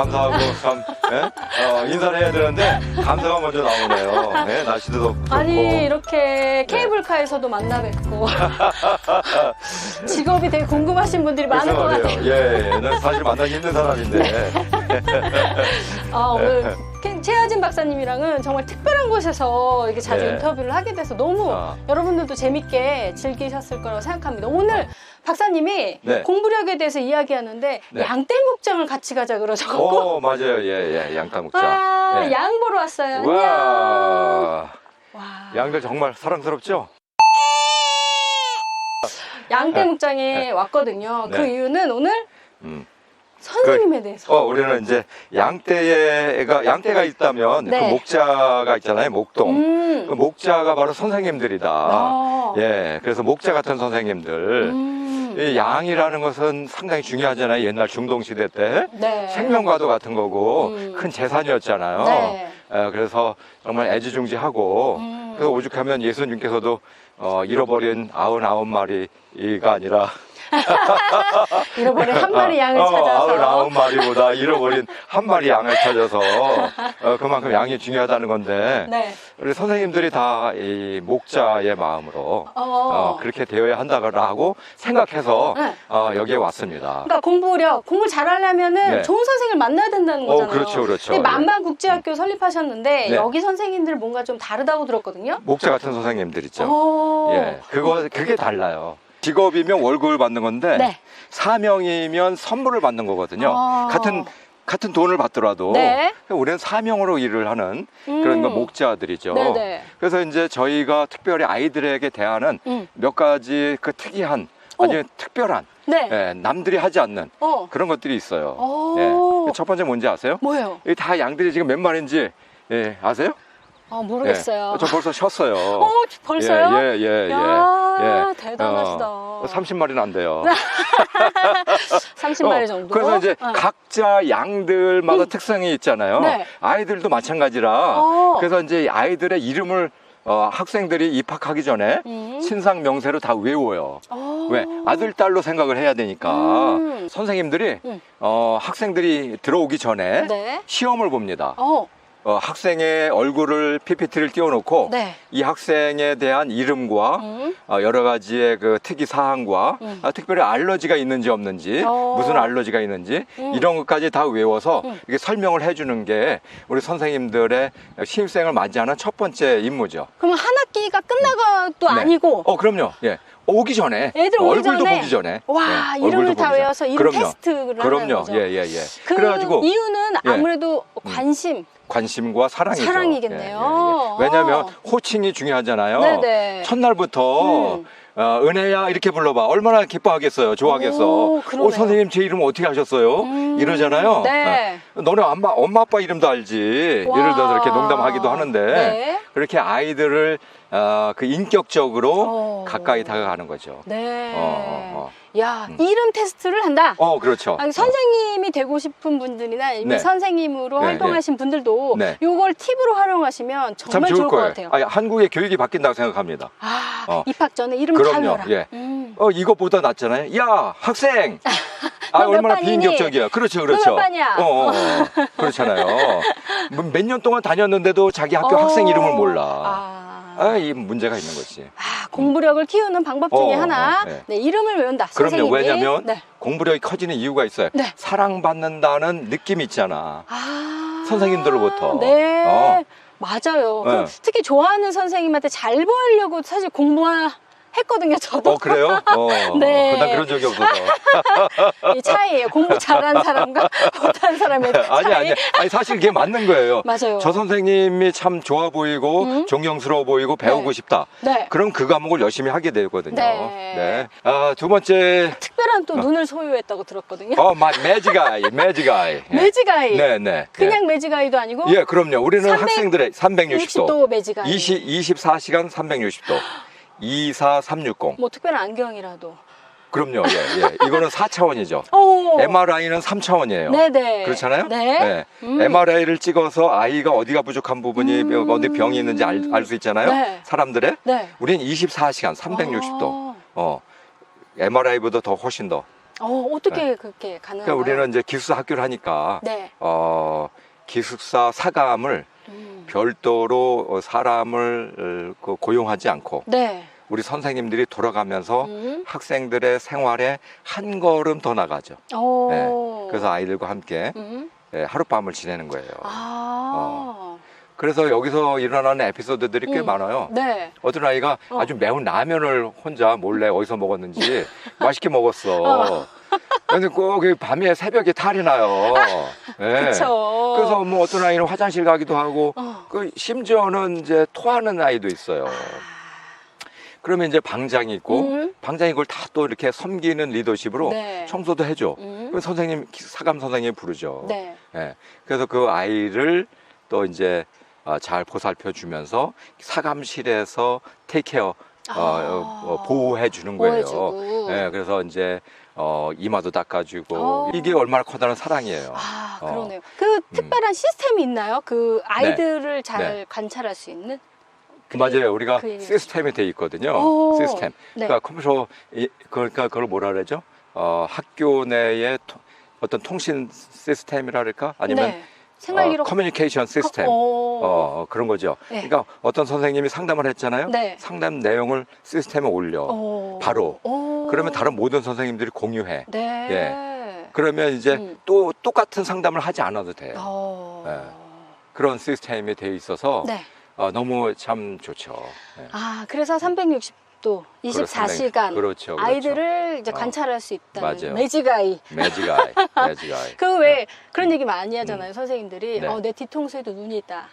감사하고 참 예? 어, 인사를 해야 되는데 감사가 먼저 나오네요. 예, 날씨도 덥고. 아니 이렇게 케이블카에서도 만나 뵙고 직업이 되게 궁금하신 분들이 많을 것 그래서 같아요. 예, 예, 난 사실 만나기 힘든 사람인데. 아, 오늘 케- 최하진 박사님이랑은 정말 특별한 곳에서 이렇게 자주 네. 인터뷰를 하게 돼서 너무 아. 여러분들도 재밌게 즐기셨을 거라고 생각합니다. 오늘 박사님이 네. 공부력에 대해서 이야기하는데 네. 양떼 목장을 같이 가자 그러셔갖고 오, 맞아요. 예, 예, 양타 목장. 아, 예. 양 보러 왔어요. 안녕. 와, 와. 양들 정말 사랑스럽죠? 양떼 목장에 왔거든요. 그 네. 이유는 오늘 음. 선생님에 대해서. 어, 우리는 이제 양떼가, 양떼가 있다면 네. 그 목자가 있잖아요. 목동. 음. 그 목자가 바로 선생님들이다. 아. 예, 그래서 목자 같은 선생님들. 음. 이 양이라는 것은 상당히 중요하잖아요. 옛날 중동 시대 때 네. 생명과도 같은 거고 음. 큰 재산이었잖아요. 네. 어, 그래서 정말 애지중지하고 음. 그 오죽하면 예수님께서도 어, 잃어버린 아흔아홉 마리가 아니라 잃어버린 한 마리 양을 어, 찾아서. 아흔아홉 마리보다 잃어버린 한 마리 양을 찾아서 어, 그만큼 양이 중요하다는 건데 네. 우리 선생님들이 다 이 목자의 마음으로 어. 어, 그렇게 되어야 한다고 생각해서 네. 어, 여기에 왔습니다. 그러니까 공부력, 공부 잘하려면은 네. 좋은 선생을 만나야 된다는 어, 거잖아요. 그렇죠, 그렇죠. 근데 만반국제학교 설립하셨는데 네. 여기 선생님들 뭔가 좀 다르다고 들었거든요. 목자 같은 선생님들 있죠. 오. 예, 그거 그게 달라요. 직업이면 월급을 받는 건데 네. 사명이면 선물을 받는 거거든요. 아. 같은 같은 돈을 받더라도 네. 우리는 사명으로 일을 하는 그런 음. 거 목자들이죠. 네네. 그래서 이제 저희가 특별히 아이들에게 대하는 음. 몇 가지 그 특이한 오. 아주 특별한 네. 예, 남들이 하지 않는 어. 그런 것들이 있어요. 오. 예. 첫 번째 뭔지 아세요? 뭐예요? 이다 양들이 지금 몇 마리인지 예, 아세요? 아, 모르겠어요. 예. 저 벌써 쉬었어요. 어, 벌써요? 예, 예, 예, 예. 야, 예. 대단하시다. 어, 30마리는 안 돼요. 30마리 어, 정도. 그래서 이제 어. 각자 양들마다 음. 특성이 있잖아요. 네. 아이들도 마찬가지라. 어. 그래서 이제 아이들의 이름을 어, 학생들이 입학하기 전에 음. 신상 명세로 다 외워요. 어. 왜? 아들, 딸로 생각을 해야 되니까. 음. 선생님들이 음. 어, 학생들이 들어오기 전에 네. 시험을 봅니다. 어. 어, 학생의 얼굴을 PPT를 띄워놓고 네. 이 학생에 대한 이름과 음. 어, 여러 가지의 그 특이 사항과 음. 아, 특별히 알러지가 있는지 없는지 어. 무슨 알러지가 있는지 음. 이런 것까지 다 외워서 음. 이렇게 설명을 해주는 게 우리 선생님들의 신입생을 맞이하는 첫 번째 임무죠. 그럼 한 학기가 끝나가 또 네. 아니고 어 그럼요. 예. 오기 전에 애들 오기 얼굴도 전에? 보기 전에 와 예, 이름을 다. 외워서 이름 그럼요. 테스트를 하는 그럼요. 거죠. 예, 예, 예. 그 그래가지고 이유는 예. 아무래도 관심. 관심과 사랑이죠. 사랑이겠네요. 예, 예, 예. 왜냐하면 어. 호칭이 중요하잖아요. 네네. 첫날부터 음. 어, 은혜야 이렇게 불러봐 얼마나 기뻐하겠어요 좋아하겠어 오. 어, 선생님 제 이름 어떻게 하셨어요 음. 이러잖아요 네. 어, 너네 엄마, 엄마 아빠 이름도 알지 와. 예를 들어서 이렇게 농담하기도 하는데 네. 그렇게 아이들을 어, 그 인격적으로 어. 가까이 다가가는 거죠 네. 어, 어, 어. 야 음. 이름 테스트를 한다. 어 그렇죠 아니, 선생님이 되고 싶은 분들이나 이미 네. 선생님으로 네, 활동하신 분들도 네. 요걸 팁으로 활용하시면 참 정말 좋을 것 거예요 같아요. 아니, 한국의 교육이 바뀐다고 생각합니다 아, 어. 입학 전에 이름 다 그럼요, 외워라. 예. 음. 어 이것보다 낫잖아요 야 학생 아 너몇 얼마나 반이니? 비인격적이야 그렇죠 그렇죠 너몇 반이야? 어, 어, 어. 그렇잖아요 몇 년 동안 다녔는데도 자기 학교 어. 학생 이름을 몰라 아. 아, 이 문제가 있는 거지. 아, 공부력을 키우는 방법 중에 어, 하나. 어, 네. 네. 이름을 외운다. 그럼요. 선생님이. 왜냐면 네. 공부력이 커지는 이유가 있어요. 네. 사랑받는다는 느낌이 있잖아. 아. 선생님들로부터. 네. 어. 맞아요. 네. 특히 좋아하는 선생님한테 잘 보이려고 사실 공부 했거든요, 저도. 어, 그래요? 어. 네. 난 그런 적이 없어서. 이 차이예요. 공부 잘하는 사람과 못하는 사람의 차이. 아니, 아니. 아니, 사실 이게 맞는 거예요. 맞아요. 저 선생님이 참 좋아 보이고, 음. 존경스러워 보이고, 배우고 네. 싶다. 네. 그럼 그 과목을 열심히 하게 되거든요. 네. 아, 두 번째, 특별한 또 눈을 소유했다고 들었거든요. 어, 마, 매지가이, 매지가이. 매지가이. 네, 네. 그냥 매지가이도 아니고 예, 그럼요. 우리는 300 학생들의 360도. 60도 매지가이. 20, 24시간 360도. 24360. 뭐 특별한 안경이라도. 그럼요. 예, 예. 이거는 4차원이죠. 오. MRI는 3차원이에요. 네네. 그렇잖아요? 네. 음. MRI를 찍어서 아이가 어디가 부족한 부분이 음. 어디 병이 있는지 알 수 있잖아요. 네. 사람들의. 네. 우리는 24시간 360도. 아. 어. MRI보다 더 훨씬 더 어, 어떻게 그렇게 가능한가요? 그러니까 우리는 이제 기숙사 학교를 하니까 네. 어, 기숙사 사감을 음. 별도로 어, 사람을 어, 그 고용하지 않고 네. 우리 선생님들이 돌아가면서 음. 학생들의 생활에 한 걸음 더 나가죠. 오. 네. 그래서 아이들과 함께 음. 예, 하룻밤을 지내는 거예요. 아. 그래서 여기서 일어나는 에피소드들이 꽤 음. 많아요. 네. 어떤 아이가 어. 아주 매운 라면을 혼자 몰래 어디서 먹었는지 맛있게 먹었어. 어. 근데 꼭그 밤에 새벽에 탈이 나요. 예. 그쵸. 그래서 뭐 어떤 아이는 화장실 가기도 하고 어. 그 심지어는 이제 토하는 아이도 있어요. 그러면 이제 방장이 있고 음. 방장이 그걸 다 또 이렇게 섬기는 리더십으로 네. 청소도 해줘. 음. 그럼 선생님 사감 선생님 부르죠. 네. 예. 그래서 그 아이를 또 이제 어, 잘 보살펴 주면서 사감실에서 테이크케어 어, 어, 어, 보호해 주는 거예요. 보호해주고. 예, 그래서 이제 어, 이마도 닦아주고 어. 이게 얼마나 커다란 사랑이에요. 아. 그러네요. 그 특별한 시스템이 있나요? 그 아이들을 잘 네. 관찰할 수 있는? 그- 맞아요. 우리가 그 얘기죠. 시스템이 돼 있거든요. 오. 시스템. 네. 그러니까 컴퓨터 이- 그러니까 그걸 뭐라 그러죠? 어, 학교 토- 어떤 통신 시스템이라 그럴까? 아니면 네. 생활 기록. 어, 커뮤니케이션 시스템. 어, 어, 그런 거죠. 네. 그러니까 어떤 선생님이 상담을 했잖아요. 네. 상담 내용을 시스템에 올려. 어. 바로. 어. 그러면 다른 모든 선생님들이 공유해. 네. 그러면 이제 음. 또 똑같은 상담을 하지 않아도 돼요. 어. 네. 그런 시스템이 돼 있어서 네. 어, 너무 참 좋죠. 네. 아, 그래서 360도 24시간 그렇죠, 그렇죠. 아이들을 이제 어. 관찰할 수 있다는 맞아요. 매직아이. 매직아이, 매직아이. 그 왜 그런 얘기 많이 하잖아요, 선생님들이. 음. 네. 어, 내 뒤통수에도 눈이 있다.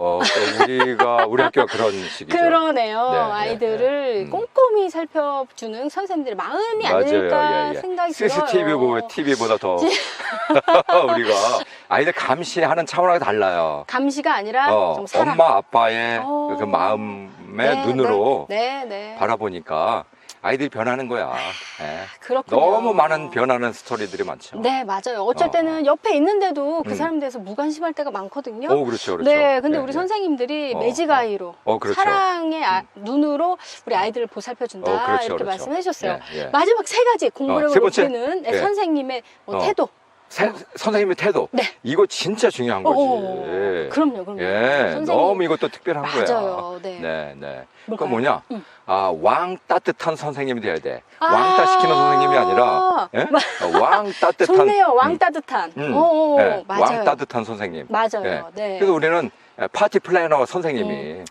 어, 또 우리가 우리 학교가 그런 식이죠. 그러네요. 네, 네, 아이들을 네. 음. 꼼꼼히 살펴주는 선생님들의 마음이 맞아요. 아닐까 예, 예. 생각이 CCTV 들어요. TV보다 더 우리가 아이들 감시하는 차원하고 달라요. 감시가 아니라 어. 엄마 아빠의 어. 그 마음의 네, 눈으로 네, 네. 네. 바라보니까 아이들이 변하는 거야. 예. 그렇군요. 너무 많은 변하는 스토리들이 많죠. 네, 맞아요. 어쩔 어. 때는 옆에 있는데도 그 음. 사람 대해서 무관심할 때가 많거든요. 오, 그렇죠, 그렇죠. 네, 근데 예, 우리 예. 선생님들이 어, 매직아이로 어, 그렇죠. 사랑의 아- 눈으로 우리 아이들을 보살펴준다 어, 그렇죠, 이렇게 그렇죠. 말씀해 주셨어요. 예, 예. 마지막 세 가지 공부력을 어, 세 번째. 높이는 네, 예. 선생님의 뭐 어. 태도. 세- 선생님의 태도. 네. 이거 진짜 중요한 거지. 어, 그럼요, 그럼요. 예, 선생님. 너무 이것도 특별한 거야. 맞아요. 네. 네, 네. 그건 뭐냐? 음. 아, 왕 따뜻한 선생님이 돼야 돼. 아. 왕따 시키는 선생님이 아니라, 예? 어, 왕 따뜻한. 좋네요. 왕 음, 따뜻한. 음, 어, 예, 맞아요. 왕 따뜻한 선생님. 맞아요. 예. 네. 그래서 우리는 파티 플래너 선생님이. 음.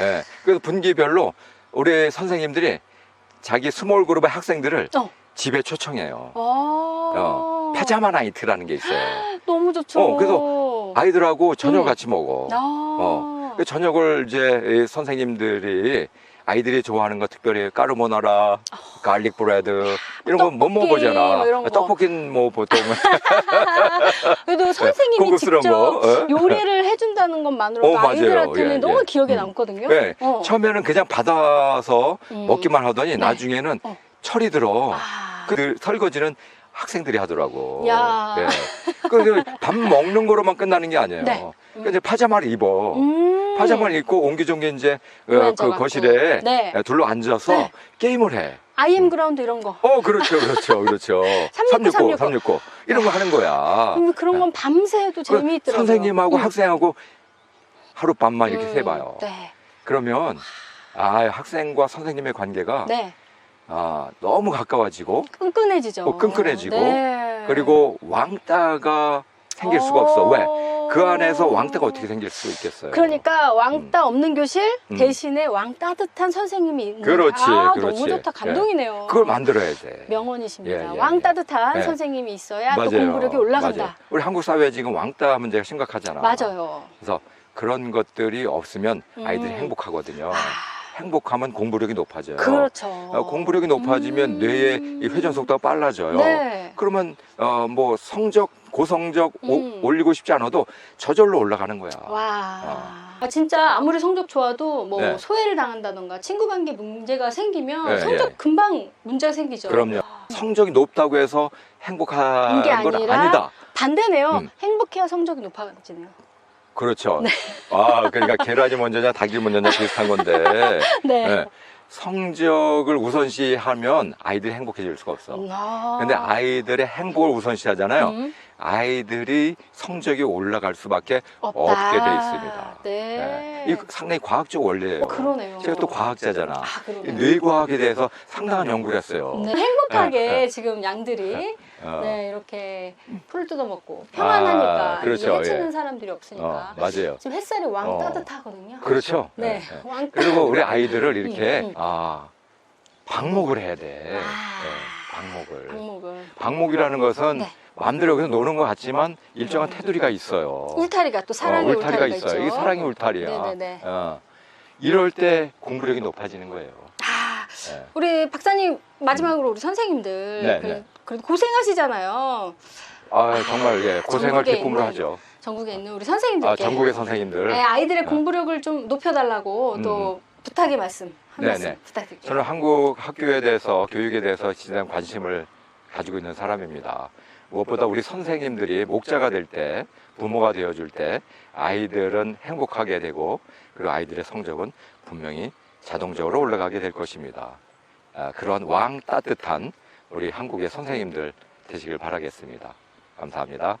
예. 그래서 분기별로 우리 선생님들이 자기 스몰 그룹의 학생들을 어. 집에 초청해요. 어. 어, 파자마 나이트라는 게 있어요. 너무 좋죠. 어, 그래서 아이들하고 저녁 음. 같이 먹어. 아. 어. 그 저녁을 이제 이 선생님들이 아이들이 좋아하는 거 특별히 까르보나라, 갈릭 브레드 이런 거못 아, 떡볶이 먹어보잖아. 뭐. 떡볶이는 뭐 보통 그래도 선생님이 네, 고급스러운 직접 거, 어? 요리를 해준다는 것만으로도 어, 맞아요. 아이들한테는 예, 너무 예. 기억에 음. 남거든요. 네, 어. 처음에는 그냥 받아서 음. 먹기만 하더니 네. 나중에는 어. 철이 들어. 아. 그 설거지는 학생들이 하더라고. 야. 네. 그밥 먹는 거로만 끝나는 게 아니에요. 네. 그러니까 이제 파자마를 입어. 음. 파자마를 입고 옹기종기 이제 어, 그. 거실에 네. 둘러 앉아서 네. 게임을 해. 아이엠 그라운드 이런 거. 어, 그렇죠, 그렇죠, 그렇죠. 369, 369, 369. 이런 거 하는 거야. 음, 그런 건 밤새 해도 그 재미있더라고요. 선생님하고 음. 학생하고 하룻밤만 이렇게 음, 해봐요. 네. 그러면, 아, 학생과 선생님의 관계가, 네. 아, 너무 가까워지고, 끈끈해지죠. 어, 끈끈해지고, 네. 그리고 왕따가 생길 수가 없어. 왜? 어. 그 안에서 왕따가 어떻게 생길 수 있겠어요? 그러니까 왕따 없는 교실 음. 대신에 왕 따뜻한 선생님이 있는. 그렇지, 아, 그렇지. 너무 좋다. 감동이네요. 그걸 만들어야 돼. 명언이십니다. 예, 예, 왕 예. 따뜻한 예. 선생님이 있어야 또 맞아요. 공부력이 올라간다. 맞아요. 우리 한국 사회 지금 왕따 문제가 심각하잖아. 맞아요. 그래서 그런 것들이 없으면 아이들이 음. 행복하거든요. 아, 행복하면 공부력이 높아져요. 그렇죠. 어, 공부력이 높아지면 음. 뇌의 이 회전 속도가 빨라져요. 네. 그러면 어, 뭐 성적 고성적 오- 음. 올리고 싶지 않아도 저절로 올라가는 거야. 와. 어. 아, 진짜 아무리 성적 좋아도 뭐 네. 소외를 당한다던가 친구 관계 문제가 생기면 네, 성적 예. 금방 문제가 생기죠. 그럼요. 성적이 높다고 해서 행복한 건 아니라 아니다. 반대네요. 음. 행복해야 성적이 높아지네요. 그렇죠. 아, 그러니까 계란이 먼저냐 닭이 먼저냐 비슷한 건데 네. 예. 성적을 우선시하면 아이들이 행복해질 수가 없어. 아. 근데 아이들의 행복을 우선시하잖아요. 음, 아이들이 성적이 올라갈 수밖에 없다. 없게 돼 있습니다. 네. 이 상당히 과학적 원리예요. 어, 그러네요. 제가 또 과학자잖아. 아. 뇌과학에 대해서 상당한 연구를 했어요. 네, 행복하게 네, 네. 지금 양들이 어, 네, 이렇게 풀을 뜯어 먹고 평안하니까 아, 그렇죠. 해치는 예. 사람들이 어, 없으니까 맞아요. 지금 햇살이 왕 어. 따뜻하거든요. 그렇죠. 네, 네, 네. 왕 그리고 우리 아이들을 이렇게 음, 음. 아 방목을 해야 돼. 아. 네, 방목을. 방목을 방목이라는 것은 네. 마음대로 여기서 노는 것 같지만 일정한 테두리가 있어요. 울타리가 또 사랑의 어, 울타리가 울타리가, 있어요. 있죠. 이게 사랑의 울타리야. 네네네. 어. 이럴 때 공부력이 높아지는 거예요. 아, 네. 우리 박사님 마지막으로 우리 선생님들 네, 그, 네. 그래도 고생하시잖아요. 아, 정말 예, 때 꿈을 있는 하죠. 전국에 있는 우리 선생님들께 아, 전국의 선생님들. 네, 아이들의 네. 공부력을 좀 높여달라고 음. 또 부탁의 말씀 한 네, 말씀 네. 부탁드릴게요. 저는 한국 학교에 대해서 교육에 대해서 진짜 관심을 가지고 있는 사람입니다. 무엇보다 우리 선생님들이 목자가 될 때, 부모가 되어줄 때 아이들은 행복하게 되고 그리고 아이들의 성적은 분명히 자동적으로 올라가게 될 것입니다. 아, 그런 왕 따뜻한 우리 한국의 선생님들 되시길 바라겠습니다. 감사합니다.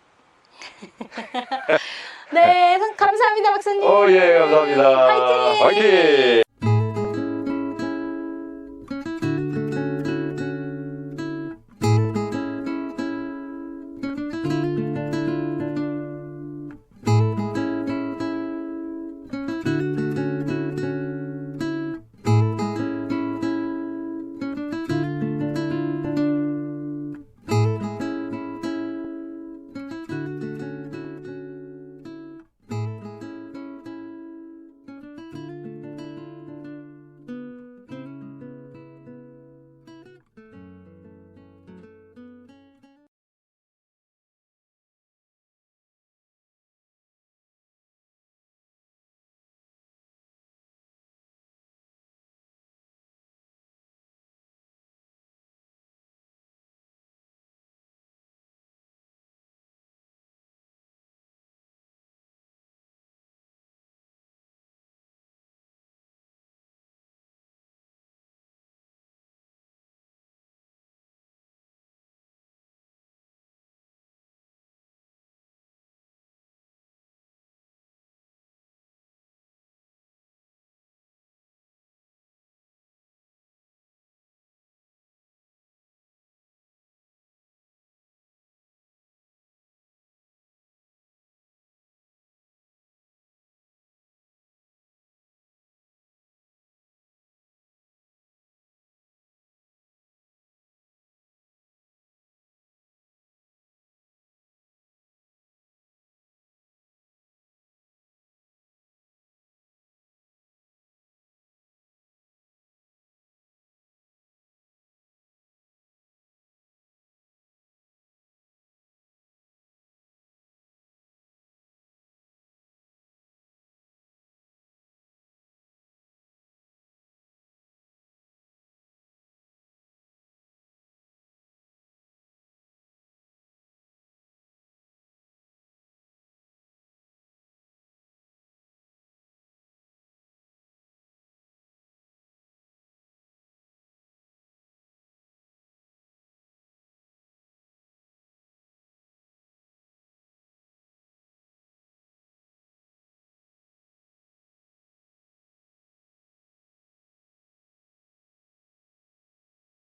네, 선- 감사합니다, 박사님. 오, 예, 감사합니다. 화이팅! 화이팅!